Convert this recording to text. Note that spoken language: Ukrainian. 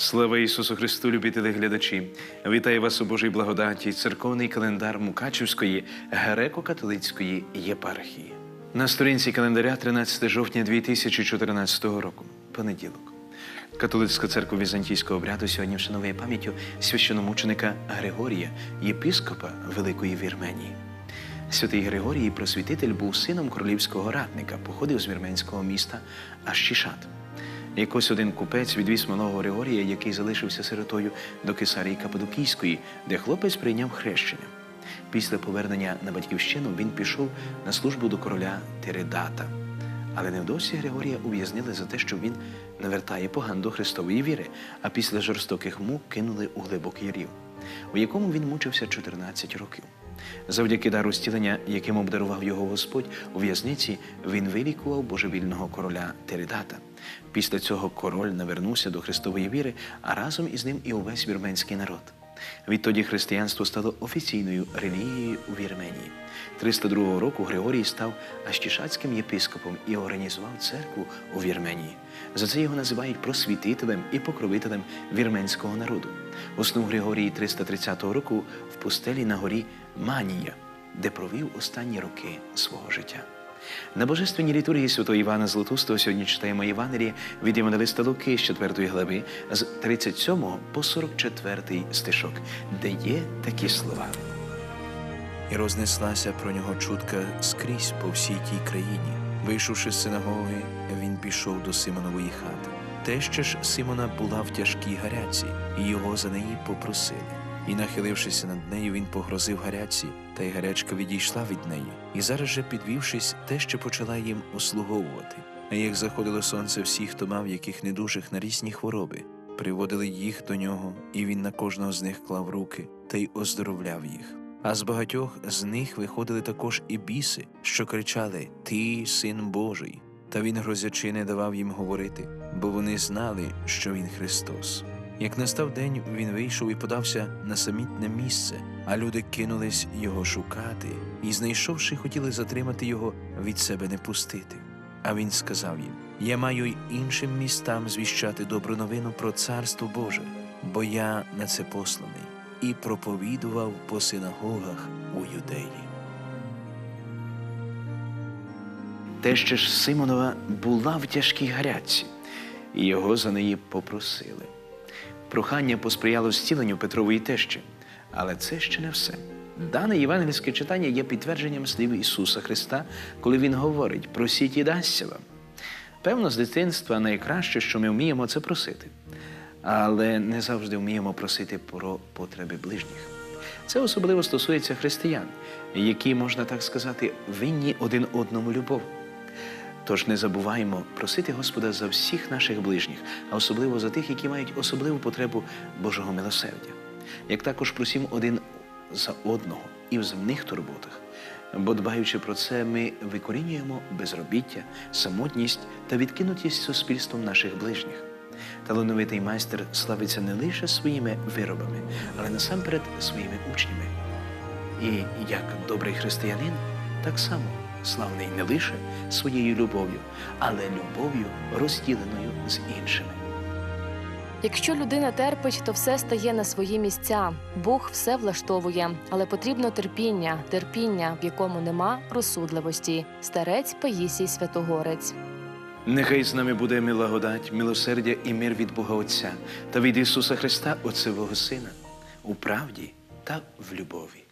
Слава Ісусу Христу, любі телеглядачі! Вітаю вас у Божій благодаті, церковний календар Мукачівської греко-католицької єпархії. На сторінці календаря 13 жовтня 2014 року, понеділок. Католицька церква візантійського обряду сьогодні вшановує пам'яттю священомученика Григорія, єпископа Великої Вірменії. Святий Григорій, просвітитель, був сином королівського ратника, походив з вірменського міста Ащішат. Якось один купець відвіз малого Григорія, який залишився сиротою до Кесарії Кападокійської, де хлопець прийняв хрещення. Після повернення на батьківщину він пішов на службу до короля Тередата. Але невдовзі Григорія ув'язнили за те, що він навертає поган до Христової віри, а після жорстоких мук кинули у глибокий рів, у якому він мучився 14 років. Завдяки дару зцілення, яким обдарував його Господь, у в'язниці він вилікував божевільного короля Тередата. Після цього король навернувся до Христової віри, а разом із ним і увесь вірменський народ. Відтоді християнство стало офіційною релігією у Вірменії. 302 року Григорій став ащішатським єпископом і організував церкву у Вірменії. За це його називають просвітителем і покровителем вірменського народу. Уснув Григорій 330 року в пустелі на горі Манія, де провів останні роки свого життя. На божественній літургії святого Івана Златустого сьогодні читаємо Євангеліє від Євангелиста Луки з 4 глави з 37 по 44 стишок, де є такі слова. І рознеслася про нього чутка скрізь по всій тій країні. Вийшовши з синагоги, він пішов до Симонової хати. Теща ж Симона була в тяжкій гаряці, і його за неї попросили. І, нахилившися над нею, він погрозив гаряці, та й гарячка відійшла від неї. І зараз же, підвівшись, теща почала їм услуговувати. А як заходило сонце, всі, хто мав яких недужих на різні хвороби, приводили їх до нього, і він на кожного з них клав руки та й оздоровляв їх. А з багатьох з них виходили також і біси, що кричали Ти син Божий. Та він грозячи не давав їм говорити, бо вони знали, що він Христос. Як настав день, він вийшов і подався на самітне місце, а люди кинулись його шукати, і, знайшовши, хотіли затримати його, від себе не пустити. А він сказав їм: Я маю й іншим містам звіщати добру новину про царство Боже, бо я на це посланий, і проповідував по синагогах у юдеї. Теща ж Симонова була в тяжкій гарячці, і його за неї попросили. Прохання посприяло зціленню Петрової тещі, але це ще не все. Дане євангельське читання є підтвердженням слів Ісуса Христа, коли Він говорить просіть і дасться вам. Певно, з дитинства найкраще, що ми вміємо, це просити, але не завжди вміємо просити про потреби ближніх. Це особливо стосується християн, які, можна так сказати, винні один одному любов. Тож не забуваємо просити Господа за всіх наших ближніх, а особливо за тих, які мають особливу потребу Божого милосердя. Як також просім один за одного і в земних турботах. Бо дбаючи про це, ми викорінюємо безробіття, самотність та відкинутість суспільством наших ближніх. Талановитий майстер славиться не лише своїми виробами, але насамперед своїми учнями. І як добрий християнин, так само славний не лише своєю любов'ю, але любов'ю розділеною з іншими. Якщо людина терпить, то все стає на свої місця. Бог все влаштовує, але потрібно терпіння, терпіння, в якому нема розсудливості. Старець Паїсій Святогорець. Нехай з нами буде милогодать, милосердя і мир від Бога Отця та від Ісуса Христа, Отцевого Сина, у правді та в любові.